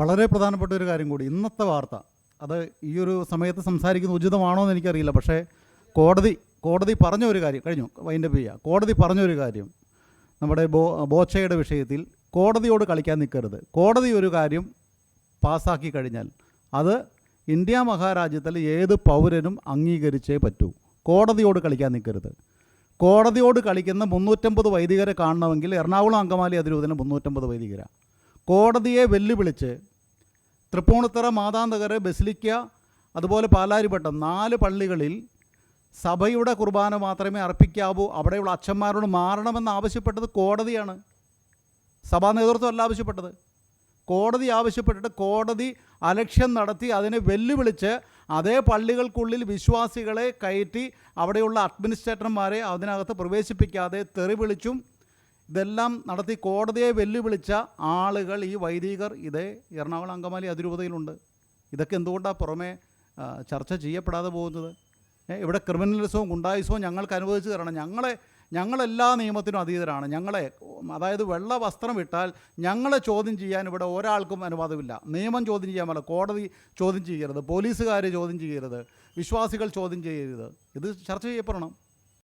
വളരെ പ്രധാനപ്പെട്ട ഒരു കാര്യം കൂടി. ഇന്നത്തെ വാർത്ത അത് ഈ ഒരു സമയത്ത് സംസാരിക്കുന്നത് ഉചിതമാണോ എന്ന് എനിക്കറിയില്ല. പക്ഷേ കോടതി കോടതി പറഞ്ഞ ഒരു കാര്യം കഴിഞ്ഞു വൈൻഡപ്പ് ചെയ്യുക കോടതി പറഞ്ഞ ഒരു കാര്യം നമ്മുടെ ബോ ബോച്ചയുടെ വിഷയത്തിൽ കോടതിയോട് കളിക്കാൻ നിൽക്കരുത്. കോടതി ഒരു കാര്യം പാസ്സാക്കി കഴിഞ്ഞാൽ അത് ഇന്ത്യ മഹാരാജ്യത്തിൽ ഏത് പൗരനും അംഗീകരിച്ചേ പറ്റൂ. കോടതിയോട് കളിക്കാൻ നിൽക്കരുത്. കോടതിയോട് കളിക്കുന്ന മുന്നൂറ്റമ്പത് വൈദികരെ കാണണമെങ്കിൽ എറണാകുളം അങ്കമാലി അതിരൂപതന് മുന്നൂറ്റമ്പത് വൈദികര. കോടതിയെ വെല്ലുവിളിച്ച് തൃപ്പൂണിത്തറ മാതാന്തകര ബസിലിക്ക അതുപോലെ പാലാരിപ്പട്ടം നാല് പള്ളികളിൽ സഭയുടെ കുർബാന മാത്രമേ അർപ്പിക്കാവൂ. അവിടെയുള്ള അച്ഛന്മാരോട് മാറണമെന്ന് ആവശ്യപ്പെട്ടത് കോടതിയാണ്. സഭാ നേതൃത്വമല്ല ആവശ്യപ്പെട്ടത്. കോടതി ആവശ്യപ്പെട്ടിട്ട് കോടതി അലക്ഷ്യം നടത്തി അതിനെ വെല്ലുവിളിച്ച് അതേ പള്ളികൾക്കുള്ളിൽ വിശ്വാസികളെ കയറ്റി അവിടെയുള്ള അഡ്മിനിസ്ട്രേറ്റർമാരെ അതിനകത്ത് പ്രവേശിപ്പിക്കാതെ തെറി വിളിച്ചും ഇതെല്ലാം നടത്തി കോടതിയെ വെല്ലുവിളിച്ച ആളുകൾ ഈ വൈദികർ ഇതേ എറണാകുളം അങ്കമാലി അതിരൂപതയിലുണ്ട്. ഇതൊക്കെ എന്തുകൊണ്ടാണ് പുറമെ ചർച്ച ചെയ്യപ്പെടാതെ പോകുന്നത്? ഇവിടെ ക്രിമിനലിസവും ഗുണ്ടായുസവും ഞങ്ങൾക്ക് അനുവദിച്ചു തരണം. ഞങ്ങളെ ഞങ്ങളെല്ലാ നിയമത്തിനും അതീതരാണ്. ഞങ്ങളെ അതായത് വെള്ള വസ്ത്രം ഇട്ടാൽ ഞങ്ങളെ ചോദ്യം ചെയ്യാൻ ഇവിടെ ഒരാൾക്കും അനുവാദമില്ല. നിയമം ചോദ്യം ചെയ്യാൻ പറ്റില്ല കോടതി ചോദ്യം ചെയ്യരുത് പോലീസുകാർ ചോദ്യം ചെയ്യരുത് വിശ്വാസികൾ ചോദ്യം ചെയ്യരുത്. ഇത് ചർച്ച ചെയ്യപ്പെടണം.